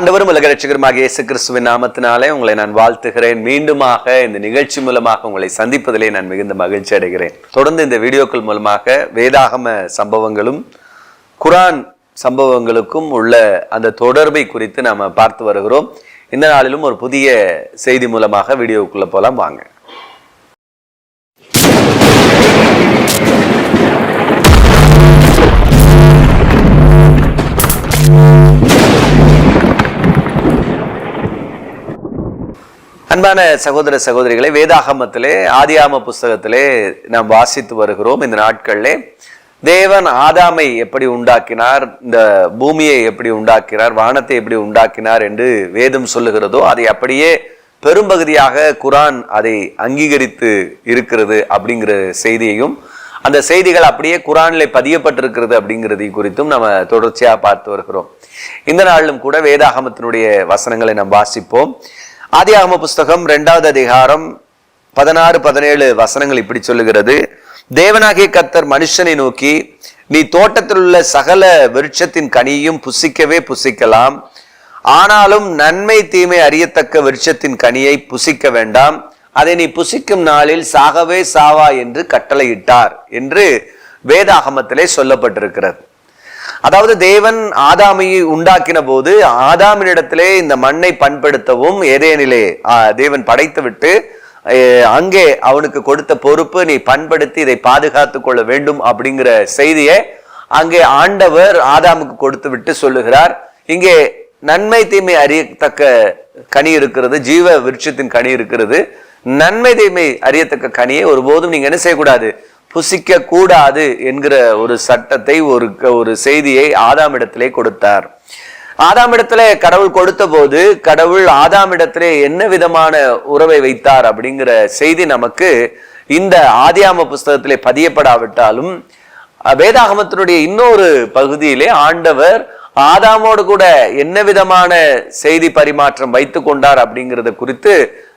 ஆண்டவரும் உலக ரட்சகருமாக இயேசு கிறிஸ்துவின் நாமத்தினாலே உங்களை நான் வாழ்த்துகிறேன். மீண்டுமாக இந்த நிகழ்ச்சி மூலமாக உங்களை சந்திப்பதிலே நான் மிகுந்த மகிழ்ச்சி அடைகிறேன். தொடர்ந்து இந்த வீடியோக்கள் மூலமாக வேதாகம சம்பவங்களும் குரான் சம்பவங்களுக்கும் உள்ள அந்த தொடர்பை குறித்து நாம் பார்த்து வருகிறோம். இந்த நாளிலும் ஒரு புதிய செய்தி மூலமாக வீடியோக்குள்ளே போகலாம் வாங்க. அன்பான சகோதர சகோதரிகளை வேதாகமத்திலே ஆதியாம புஸ்தகத்திலே நாம் வாசித்து வருகிறோம் இந்த நாட்களிலே. தேவன் ஆதாமை எப்படி உண்டாக்கினார் இந்த பூமியை எப்படி உண்டாக்கினார் வானத்தை எப்படி உண்டாக்கினார் என்று வேதம் சொல்லுகிறதோ அதை அப்படியே பெரும்பகுதியாக குரான் அதை அங்கீகரித்து இருக்கிறது அப்படிங்கிற செய்தியையும் அந்த செய்திகள் அப்படியே குரானில் பதியப்பட்டிருக்கிறது அப்படிங்கிறதை குறித்தும் நம்ம தொடர்ச்சியாக பார்த்து வருகிறோம். இந்த நாளிலும் கூட வேதாகமத்தினுடைய வசனங்களை நாம் வாசிப்போம். ஆதியாகம புஸ்தகம் ரெண்டாவது அதிகாரம் பதினாறு பதினேழு வசனங்கள் இப்படி சொல்லுகிறது. தேவனாகிய கத்தர் மனுஷனை நோக்கி நீ தோட்டத்தில் உள்ள சகல விருட்சத்தின் கனியும் புசிக்கவே புசிக்கலாம். ஆனாலும் நன்மை தீமை அறியத்தக்க விருட்சத்தின் கனியை புசிக்க வேண்டாம். அதை நீ புசிக்கும் நாளில் சாகவே சாவா என்று கட்டளையிட்டார் என்று வேதாகமத்திலே சொல்லப்பட்டிருக்கிறது. அதாவது தேவன் ஆதாமையை உண்டாக்கின போது ஆதாமினிடத்திலே இந்த மண்ணை பண்படுத்தவும் ஏதேனிலே தேவன் படைத்து விட்டு அஹ், அங்கே அவனுக்கு கொடுத்த பொறுப்பு நீ பண்படுத்தி இதை பாதுகாத்து கொள்ள வேண்டும் அப்படிங்கிற செய்தியை அங்கே ஆண்டவர் ஆதாமுக்கு கொடுத்து விட்டு சொல்லுகிறார். இங்கே நன்மை தீமை அறியத்தக்க கனி இருக்கிறது ஜீவ விருட்சத்தின் கனி இருக்கிறது. நன்மை தீமை அறியத்தக்க கனியை ஒருபோதும் நீங்க என்ன செய்யக்கூடாது? புசிக்க கூடாது என்கிற ஒரு சட்டத்தை ஒரு ஒரு செய்தியை ஆதாமிடத்திலே கொடுத்தார். ஆதாமிடத்திலே கடவுள் கொடுத்த போது கடவுள் ஆதாமிடத்திலே என்ன விதமான உறவை வைத்தார் அப்படிங்கிற செய்தி நமக்கு இந்த ஆதியாம புஸ்தகத்திலே பதியப்படாவிட்டாலும் வேதாகமத்தினுடைய இன்னொரு பகுதியிலே ஆண்டவர் ஆதாமோடு கூட என்ன விதமான செய்தி பரிமாற்றம் வைத்து கொண்டார் அப்படிங்கிறத குறித்து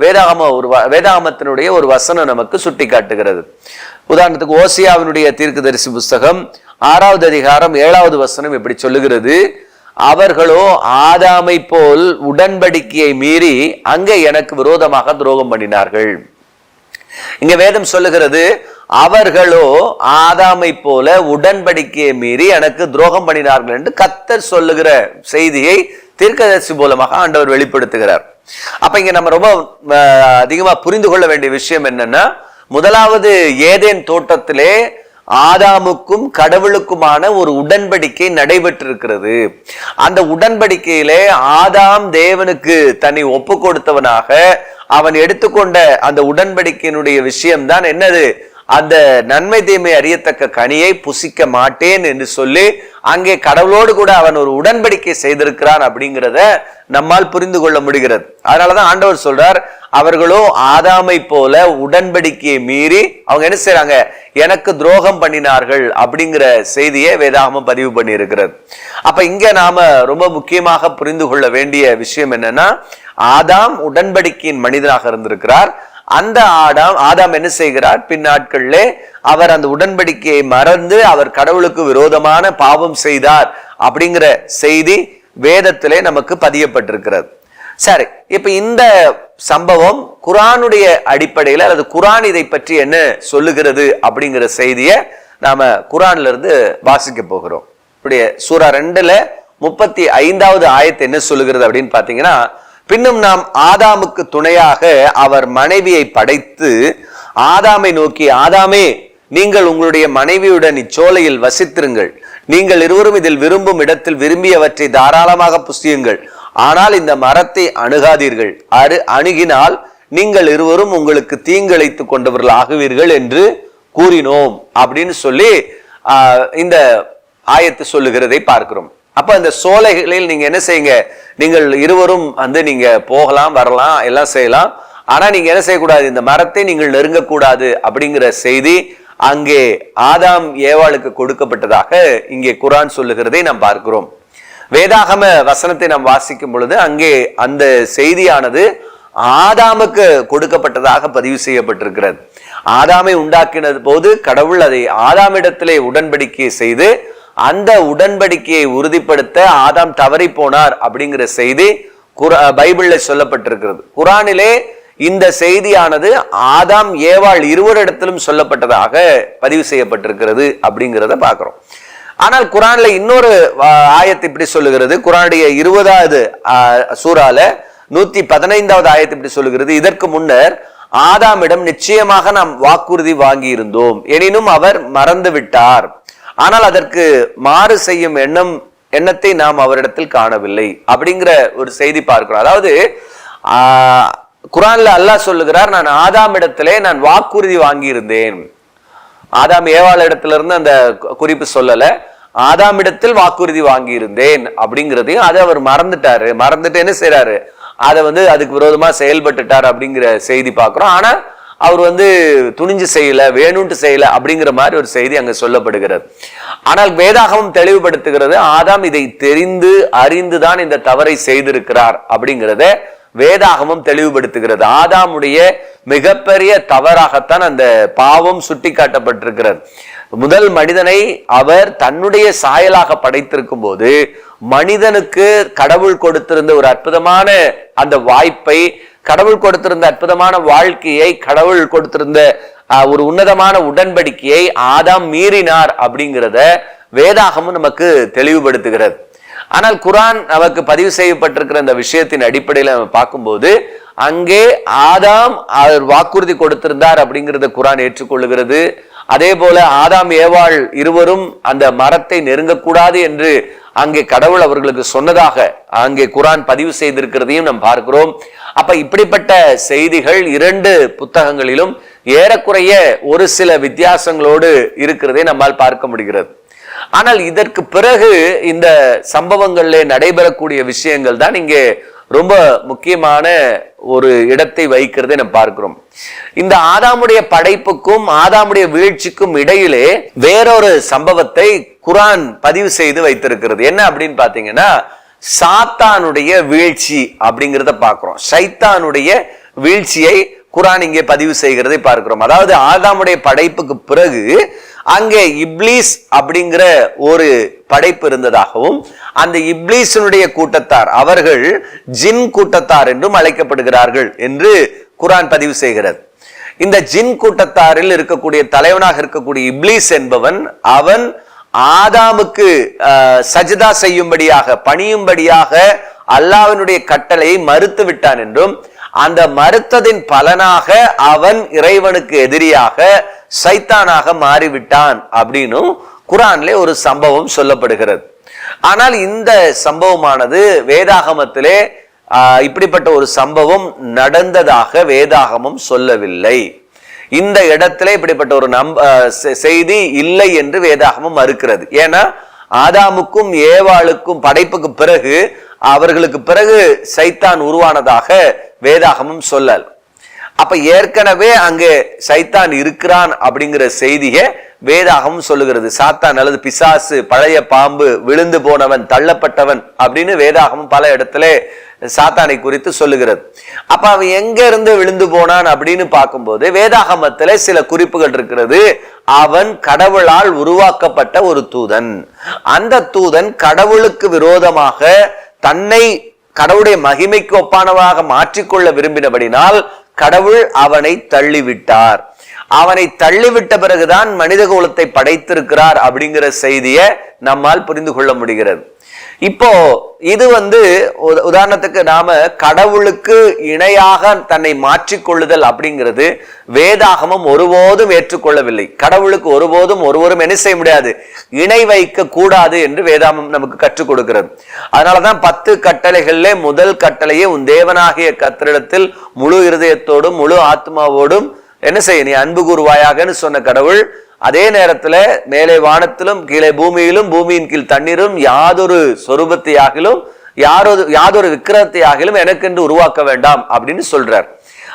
வேதாகம ஒரு வ- வேதாகமத்தினுடைய ஒரு வசனம் நமக்கு சுட்டி காட்டுகிறது உதாரணத்துக்கு ஓசியாவினுடைய தீர்க்கதரிசி புஸ்தகம் ஆறாவது அதிகாரம் ஏழாவது வசனம் இப்படி சொல்லுகிறது. அவர்களோ ஆதாமை போல் உடன்படிக்கையை மீறி அங்கே எனக்கு விரோதமாக துரோகம் பண்ணினார்கள். இங்க வேதம் சொல்லுகிறது அவர்களோ ஆதாமை போல உடன்படிக்கையை மீறி எனக்கு துரோகம் பண்ணினார்கள் என்று கத்தர் சொல்லுகிற செய்தியை தீர்க்கதரிசி மூலமாக ஆண்டவர் வெளிப்படுத்துகிறார். அப்ப இங்க நம்ம ரொம்ப அதிகமா புரிந்து கொள்ள வேண்டிய விஷயம் என்னன்னா முதலாவது ஏதேன் தோட்டத்திலே ஆதாமுக்கும் கடவுளுக்குமான ஒரு உடன்படிக்கை நடைபெற்றிருக்கிறது. அந்த உடன்படிக்கையிலே ஆதாம் தேவனுக்கு தன்னை ஒப்பு கொடுத்தவனாக அவன் எடுத்துக்கொண்ட அந்த உடன்படிக்கையினுடைய விஷயம்தான் என்னது? அந்த நன்மை தீமை அறியத்தக்க கனியை புசிக்க மாட்டேன் என்று சொல்லி அங்கே கடவுளோடு கூட அவன் ஒரு உடன்படிக்கை செய்திருக்கிறான் அப்படிங்கிறத நம்மால் புரிந்து கொள்ள முடிகிறது. அதனாலதான் ஆண்டவர் சொல்றார் அவர்களோ ஆதாமை போல உடன்படிக்கையை மீறி அவங்க என்ன செய்றாங்க? எனக்கு துரோகம் பண்ணினார்கள் அப்படிங்கிற செய்தியை வேதாகமம் பதிவு பண்ணி இருக்கிறது அப்ப இங்க நாம ரொம்ப முக்கியமாக புரிந்து கொள்ள வேண்டிய விஷயம் என்னன்னா ஆதாம் உடன்படிக்கையின் மனிதனாக இருந்திருக்கிறார். அந்த ஆடாம் ஆதாம் என்ன செய்கிறார்? பின்னாட்களிலே அவர் அந்த உடன்படிக்கையை மறந்து அவர் கடவுளுக்கு விரோதமான பாவம் செய்தார் அப்படிங்கிற செய்தி வேதத்திலே நமக்கு பதியப்பட்டிருக்கிறது. சரி இப்ப இந்த சம்பவம் குரானுடைய அடிப்படையில் அல்லது குரான் இதை பற்றி என்ன சொல்லுகிறது அப்படிங்கிற செய்தியை நாம குரான்ல இருந்து வாசிக்க போகிறோம். இப்படிய சூரா ரெண்டுல முப்பத்தி ஐந்தாவது ஆயத்து என்ன சொல்லுகிறது அப்படின்னு பாத்தீங்கன்னா பின்னும் நாம் ஆதாமுக்கு துணையாக அவர் மனைவியை படைத்து ஆதாமை நோக்கி ஆதாமே நீங்கள் உங்களுடைய மனைவியுடன் இச்சோலையில் வசித்திருங்கள். நீங்கள் இருவரும் இதில் விரும்பும் இடத்தில் விரும்பியவற்றை தாராளமாக புசியுங்கள். ஆனால் இந்த மரத்தை அணுகாதீர்கள். அரு அணுகினால் நீங்கள் இருவரும் உங்களுக்கு தீங்கிழைத்துக் கொண்டவர்கள் ஆகுவீர்கள் என்று கூறினோம் அப்படின்னு சொல்லி இந்த ஆயத்து சொல்லுகிறதை பார்க்கிறோம். அப்ப அந்த சோலைகளில் நீங்க என்ன செய்யுங்க? நீங்கள் இருவரும் வந்து நீங்க போகலாம் வரலாம் எல்லாம் செய்யலாம். ஆனா நீங்க என்ன செய்யக்கூடாது? இந்த மரத்தை நீங்கள் நெருங்கக்கூடாது அப்படிங்கிற செய்தி அங்கே ஆதாம் ஏவாளுக்கு கொடுக்கப்பட்டதாக இங்கே குரான் சொல்லுகிறதை நாம் பார்க்கிறோம். வேதாகம வசனத்தை நாம் வாசிக்கும் பொழுது அங்கே அந்த செய்தியானது ஆதாமுக்கு கொடுக்கப்பட்டதாக பதிவு செய்யப்பட்டிருக்கிறது. ஆதாமை உண்டாக்கினது போது கடவுள் அதை ஆதாமிடத்திலே உடன்படிக்கை செய்து அந்த உடன்படிக்கையை உறுதிப்படுத்த ஆதாம் தவறி போனார் அப்படிங்கிற செய்தி குரா பைபிளில் சொல்லப்பட்டிருக்கிறது. குரானிலே இந்த செய்தியானது ஆதாம் ஏவாள் இருவரிடத்திலும் சொல்லப்பட்டதாக பதிவு செய்யப்பட்டிருக்கிறது அப்படிங்கிறத பார்க்குறோம். ஆனால் குரான்ல இன்னொரு ஆயத்து இப்படி சொல்லுகிறது. குரானுடைய இருபதாவது சூறால நூத்தி பதினைந்தாவது ஆயத்து இப்படி சொல்லுகிறது. இதற்கு முன்னர் ஆதாமிடம் நிச்சயமாக நாம் வாக்குறுதி வாங்கி இருந்தோம் எனினும் அவர் மறந்து விட்டார். ஆனால் அதற்கு மாறு செய்யும் எண்ணம் எண்ணத்தை நாம் அவரிடத்தில் காணவில்லை. அப்படிங்கிற ஒரு செய்தி பார்க்கிறோம். அதாவது குரான்ல அல்லாஹ் சொல்லுகிறார் நான் ஆதாமிடத்திலே நான் வாக்குறுதி வாங்கியிருந்தேன். ஆதாம் ஏவாள் இடத்துல இருந்து அந்த குறிப்பு சொல்லல. ஆதாமிடத்தில் வாக்குறுதி வாங்கியிருந்தேன் அப்படிங்கிறதையும் அதை அவர் மறந்துட்டாரு. மறந்துட்டு என்ன செய்யறாரு அதை வந்து அதுக்கு விரோதமா செயல்பட்டுட்டார் அப்படிங்கிற செய்தி பார்க்குறோம். ஆனா அவர் வந்து துணிஞ்சு செய்யல வேணும்ட்டு செய்யல அப்படிங்கிற மாதிரி ஒரு செய்தி அங்க சொல்லப்படுகிறது. ஆனால் வேதாகமம் தெளிவுபடுத்துகிறது ஆதாம் இதை தெரிந்து அறிந்துதான் இந்த தவறை செய்திருக்கிறார் அப்படிங்கிறத வேதாகமம் தெளிவுபடுத்துகிறது. ஆதாமுடைய மிகப்பெரிய தவறாகத்தான் அந்த பாவம் சுட்டி காட்டப்பட்டிருக்கிறது முதல் மனிதனை அவர் தன்னுடைய சாயலாக படைத்திருக்கும் போது மனிதனுக்கு கடவுள் கொடுத்திருந்த ஒரு அற்புதமான அந்த வாய்ப்பை கடவுள் கொடுத்திருந்த அற்புதமான வாழ்க்கையை கடவுள் கொடுத்திருந்த ஒரு உன்னதமான உடன்படிக்கையை ஆதாம் மீறினார் அப்படிங்கிறத வேதாகமும் நமக்கு தெளிவுபடுத்துகிறது. ஆனால் குரான் நமக்கு பதிவு செய்யப்பட்டிருக்கிற இந்த விஷயத்தின் அடிப்படையில் நம்ம பார்க்கும்போது அங்கே ஆதாம் அவர் வாக்குறுதி கொடுத்திருந்தார் அப்படிங்கிறத குரான் ஏற்றுக்கொள்ளுகிறது. அதே போல ஆதாம் ஏவாள் இருவரும் அந்த மரத்தை நெருங்கக்கூடாது என்று அங்கே கடவுள் அவர்களுக்கு சொன்னதாக அங்கே குரான் பதிவு செய்திருக்கிறதையும் நாம் பார்க்கிறோம். அப்ப இப்படிப்பட்ட செய்திகள் இரண்டு புத்தகங்களிலும் ஏறக்குறைய ஒரு சில வித்தியாசங்களோடு இருக்கிறதை நம்மால் பார்க்க முடிகிறது. ஆனால் இதற்கு பிறகு இந்த சம்பவங்களில் நடைபெறக்கூடிய விஷயங்கள் தான் இங்கே ரொம்ப முக்கியமான ஒரு இடத்தை வைக்கிறதை நம்ம பார்க்கிறோம். இந்த ஆதாமுடைய படைப்புக்கும் ஆதாமுடைய வீழ்ச்சிக்கும் இடையிலே வேறொரு சம்பவத்தை குரான் பதிவு செய்து வைத்திருக்கிறது. என்ன அப்படின்னு பாத்தீங்கன்னா சாத்தானுடைய வீழ்ச்சி அப்படிங்கிறத பார்க்கிறோம். சைத்தானுடைய வீழ்ச்சியை குரான் இங்கே பதிவு செய்கிறதை பார்க்கிறோம். அதாவது ஆதாமுடைய படைப்புக்கு பிறகு அங்கே இப்லீஸ் அப்படிங்கிற ஒரு படைப்பு இருந்ததாகவும் அந்த இப்ளீஸினுடைய கூட்டத்தார் அவர்கள் ஜின் கூட்டத்தார் என்றும் அழைக்கப்படுகிறார்கள் என்று குரான் பதிவு செய்கிறது. இந்த ஜின் கூட்டத்தாரில் இருக்கக்கூடிய தலைவனாக இருக்கக்கூடிய இப்லீஸ் என்பவன் அவன் ஆதாமுக்கு சஜிதா செய்யும்படியாக பணியும்படியாக அல்லாவினுடைய கட்டளையை மறுத்து விட்டான் என்றும் அந்த மறுத்ததின் பலனாக அவன் இறைவனுக்கு எதிரியாக சைத்தானாக மாறிவிட்டான் அப்படின்னும் குரான்ல ஒரு சம்பவம் சொல்லப்படுகிறது. ஆனால் இந்த சம்பவமானது வேதாகமத்திலே இப்படிப்பட்ட ஒரு சம்பவம் நடந்ததாக வேதாகமம் சொல்லவில்லை. இந்த இடத்துல இப்படிப்பட்ட ஒரு நம்ப செ- செய்தி இல்லை என்று வேதாகமம் மறுக்கிறது. ஏன்னா ஆதாமுக்கும் ஏவாளுக்கும் படைப்புக்கு பிறகு அவர்களுக்கு பிறகு சைத்தான் உருவானதாக வேதாகமம் சொல்லல். அப்ப ஏற்கனவே அங்கே சைத்தான் இருக்கிறான் அப்படிங்கிற செய்தியை வேதாகமும் சொல்லுகிறது. சாத்தான் அல்லது பிசாசு பழைய பாம்பு விழுந்து போனவன் தள்ளப்பட்டவன் அப்படின்னு வேதாகமும் பல இடத்துல சாத்தானை குறித்து சொல்லுகிறது. அப்ப அவன் எங்க இருந்து விழுந்து போனான் அப்படின்னு பார்க்கும்போது வேதாகமத்துல சில குறிப்புகள் இருக்கிறது. அவன் கடவுளால் உருவாக்கப்பட்ட ஒரு தூதன். அந்த தூதன் கடவுளுக்கு விரோதமாக தன்னை கடவுளுடைய மகிமைக்கு ஒப்பானவாக மாற்றிக்கொள்ள விரும்பினபடினால் கடவுள் அவனை தள்ளிவிட்டார். அவனை தள்ளிவிட்ட பிறகுதான் மனித குலத்தை படைத்திருக்கிறார் அப்படிங்கிற செய்தியை நம்மால் புரிந்து கொள்ள முடிகிறது. இப்போ இது வந்து உதாரணத்துக்கு நாம கடவுளுக்கு இணையாக தன்னை மாற்றிக்கொள்ளுதல் அப்படிங்கிறது வேதாகமம் ஒருபோதும் ஏற்றுக்கொள்ளவில்லை. கடவுளுக்கு ஒருபோதும் ஒருவரும் என்ன செய்ய முடியாது? இணை வைக்க கூடாது என்று வேதாமம் நமக்கு கற்றுக் கொடுக்கிறது. அதனாலதான் பத்து கட்டளைகளிலே முதல் கட்டளையே உன் தேவனாகிய கத்திரிடத்தில் முழு இருதயத்தோடும் முழு ஆத்மாவோடும் என்ன செய்ய நீ அன்பு கூறுவாயாகன்னு சொன்ன கடவுள் அதே நேரத்துல மேலே வானத்திலும் கீழே பூமியிலும் பூமியின் கீழ் தண்ணீரும் யாதொரு சொரூபத்தையாகிலும் யாரொரு யாதொரு விக்கிரத்தையாகிலும் எனக்கென்று உருவாக்க வேண்டாம் அப்படின்னு சொல்றார்.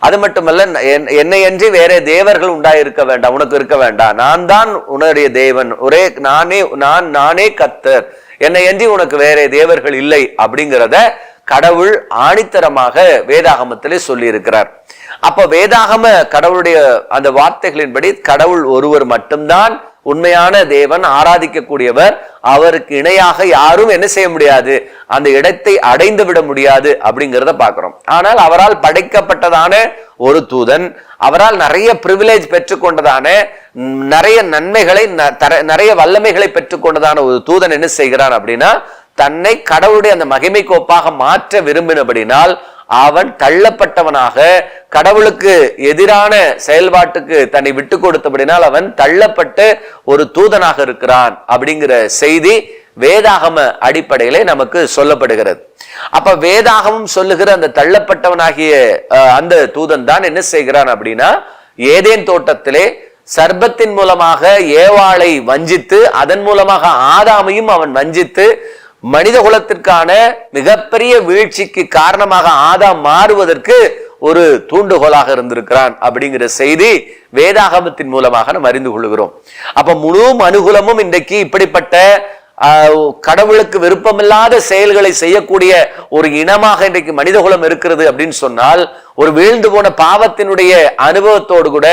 அது மட்டுமல்ல என்- என்னை அன்றி வேற தேவர்கள் உண்டாயிருக்க வேண்டாம் உனக்கு இருக்க வேண்டாம். நான் தான் உன்னுடைய தேவன். ஒரே நானே நான் நானே கத்தர். என்னை அன்றி உனக்கு வேற தேவர்கள் இல்லை அப்படிங்கிறத கடவுள் ஆணித்தரமாக வேதாகமத்திலே சொல்லி இருக்கிறார் அப்ப வேதாகம கடவுளுடைய அந்த வார்த்தைகளின்படி கடவுள் ஒருவர் மட்டும்தான் உண்மையான தேவன் ஆராதிக்கக்கூடியவர் அவருக்கு இணையாக யாரும் என்ன செய்ய முடியாது அந்த இடத்தை அடைந்து விட முடியாது அப்படிங்கிறத பார்க்கிறோம். ஆனால் அவரால் படைக்கப்பட்டதான ஒரு தூதன் அவரால் நிறைய பிரிவிலேஜ் பெற்றுக்கொண்டதான நிறைய நன்மைகளை ந- தர- நிறைய வல்லமைகளை பெற்றுக்கொண்டதான ஒரு தூதன் என்ன செய்கிறான் அப்படின்னா தன்னை கடவுளுடைய அந்த மகிமை கோப்பாக மாற்ற விரும்பினபடினால் அவன் தள்ளப்பட்டவனாக கடவுளுக்கு எதிரான செயல்பாட்டுக்கு தன்னை விட்டு கொடுத்தபடினால் அவன் தள்ளப்பட்டு ஒரு தூதனாக இருக்கிறான் அப்படிங்கிற செய்தி வேதாகம அடிப்படையிலே நமக்கு சொல்லப்படுகிறது. அப்ப வேதாகமம் சொல்லுகிற அந்த தள்ளப்பட்டவனாகிய அஹ், அந்த தூதன் தான் என்ன செய்கிறான் அப்படின்னா ஏதேன் தோட்டத்திலே சர்பத்தின் மூலமாக ஏவாளை வஞ்சித்து அதன் மூலமாக ஆதாமையும் அவன் வஞ்சித்து மனித குலத்திற்கான மிகப்பெரிய வீழ்ச்சிக்கு காரணமாக ஆதாம் மாறுவதற்கு ஒரு தூண்டுகோலாக இருந்திருக்கிறான் அப்படிங்கிற செய்தி வேதாகமத்தின் மூலமாக நம்ம அறிந்து கொள்கிறோம். அப்ப முழு அனுகுலமும் இன்றைக்கு இப்படிப்பட்ட கடவுளுக்கு விருப்பமில்லாத செயல்களை செய்யக்கூடிய ஒரு இனமாக இன்றைக்கு மனிதகுலம் இருக்கிறது அப்படின்னு சொன்னால் ஒரு வீழ்ந்து போன பாவத்தினுடைய அனுபவத்தோடு கூட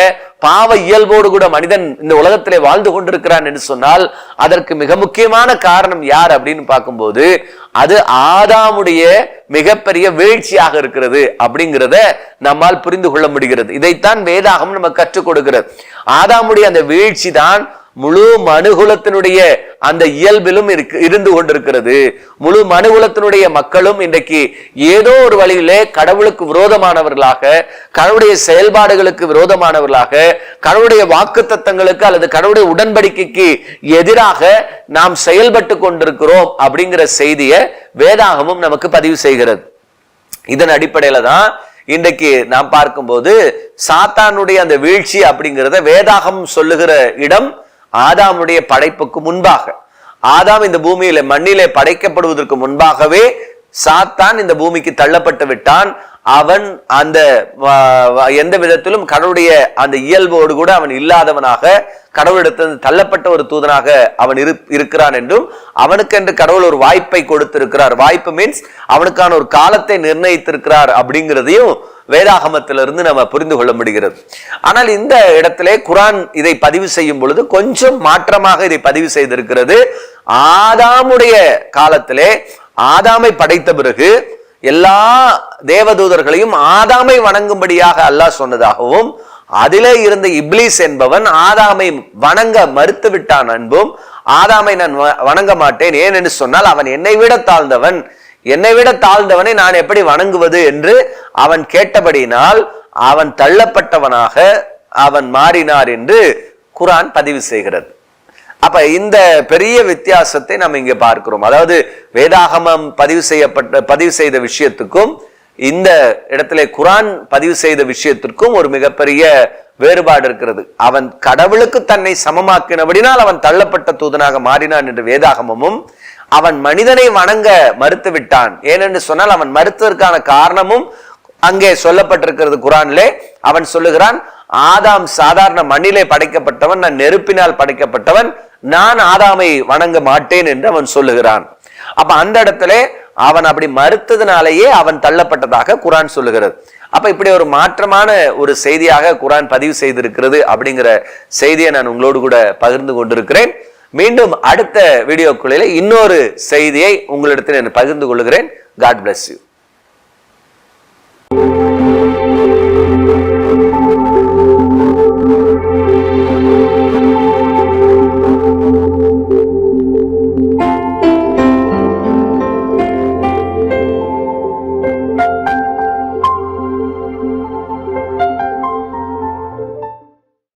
பாவ இயல்போடு கூட மனிதன் இந்த உலகத்திலே வாழ்ந்து கொண்டிருக்கிறான் என்று சொன்னால் அதற்கு மிக முக்கியமான காரணம் யார் அப்படின்னு பார்க்கும்போது அது ஆதாமுடைய மிகப்பெரிய வீழ்ச்சியாக இருக்கிறது அப்படிங்கிறத நம்மால் புரிந்து கொள்ள முடிகிறது. இதைத்தான் வேதாகம் நம்ம கற்றுக் கொடுக்கிறது. ஆதாமுடைய அந்த வீழ்ச்சி தான் முழு மனுகுலத்தினுடைய அந்த இயல்பிலும் இருக்கு இருந்து கொண்டிருக்கிறது. முழு மனுகுலத்தினுடைய மக்களும் இன்றைக்கு ஏதோ ஒரு வழியிலே கடவுளுக்கு விரோதமானவர்களாக கடவுளுடைய செயல்பாடுகளுக்கு விரோதமானவர்களாக கடவுளுடைய வாக்கு தத்தங்களுக்கு அல்லது கடவுளுடைய உடன்படிக்கைக்கு எதிராக நாம் செயல்பட்டு கொண்டிருக்கிறோம் அப்படிங்கிற செய்தியை வேதாகமும் நமக்கு பதிவு செய்கிறது. இதன் அடிப்படையில தான் இன்றைக்கு நாம் பார்க்கும்போது சாத்தானுடைய அந்த வீழ்ச்சி அப்படிங்கிறத வேதாகம் சொல்லுகிற இடம் ஆதாமுடைய படைப்புக்கு முன்பாக. ஆதாம் இந்த பூமியில மண்ணிலே படைக்கப்படுவதற்கு முன்பாகவே சாத்தான் இந்த பூமிக்கு தள்ளப்பட்டு விட்டான். அவன் அந்த வ- எந்த விதத்திலும் கடவுளுடைய அந்த இயல்போடு கூட அவன் இல்லாதவனாக கடவுளிடத்தில் தள்ளப்பட்ட ஒரு தூதனாக அவன் இரு இருக்கிறான் என்றும் அவனுக்கென்று கடவுள் ஒரு வாய்ப்பை கொடுத்திருக்கிறார். வாய்ப்பு மீன்ஸ் அவனுக்கான ஒரு காலத்தை நிர்ணயித்திருக்கிறார் அப்படிங்கிறதையும் வேதாகமத்திலிருந்து நம்ம புரிந்து கொள்ள முடிகிறது. ஆனால் இந்த இடத்திலே குரான் இதை பதிவு செய்யும் பொழுது கொஞ்சம் மாற்றமாக இதை பதிவு செய்திருக்கிறது. ஆதாமுடைய காலத்திலே ஆதாமை படைத்த பிறகு எல்லா தேவதூதர்களையும் ஆதாமை வணங்கும்படியாக அல்லாஹ் சொன்னதாகவும் அதிலே இருந்த இப்லீஸ் என்பவன் ஆதாமை வணங்க மறுத்து விட்டான் அன்பும் ஆதாமை நான் வணங்க மாட்டேன் ஏன் என்று சொன்னால் அவன் என்னை விட தாழ்ந்தவன். என்னை விட தாழ்ந்தவனை நான் எப்படி வணங்குவது என்று அவன் கேட்டபடியினால் அவன் தள்ளப்பட்டவனாக அவன் மாறினார் என்று குரான் பதிவு செய்கிறது. அப்ப இந்த பெரிய வித்தியாசத்தை நம்ம இங்க பார்க்கிறோம். அதாவது வேதாகமம் பதிவு செய்யப்பட்ட பதிவு செய்த விஷயத்துக்கும் இந்த இடத்துல குரான் பதிவு செய்த விஷயத்திற்கும் ஒரு மிகப்பெரிய வேறுபாடு இருக்கிறது. அவன் கடவுளுக்கு தன்னை சமமாக்கினபடினால் அவன் தள்ளப்பட்ட தூதனாக மாறினான் என்று வேதாகமமும் அவன் மனிதனை வணங்க மறுத்து விட்டான். ஏனென்று சொன்னால் அவன் மறுத்ததற்கான காரணமும் அங்கே சொல்லப்பட்டிருக்கிறது குரான்லே. அவன் சொல்லுகிறான் ஆதாம் சாதாரண மண்ணிலே படைக்கப்பட்டவன் நான் நெருப்பினால் படைக்கப்பட்டவன் நான் ஆதாமை வணங்க மாட்டேன் என்று அவன் சொல்லுகிறான். அப்ப அந்த இடத்துல அவன் அப்படி மறுத்ததுனாலேயே அவன் தள்ளப்பட்டதாக குரான் சொல்லுகிறது. அப்ப இப்படி ஒரு மாற்றமான ஒரு செய்தியாக குரான் பதிவு செய்திருக்கிறது அப்படிங்கிற செய்தியை நான் உங்களோடு கூட பகிர்ந்து கொண்டிருக்கிறேன். மீண்டும் அடுத்த வீடியோக்குள்ளிலே இன்னொரு செய்தியை உங்களிடத்தில் நான் பகிர்ந்து கொள்கிறேன். God bless you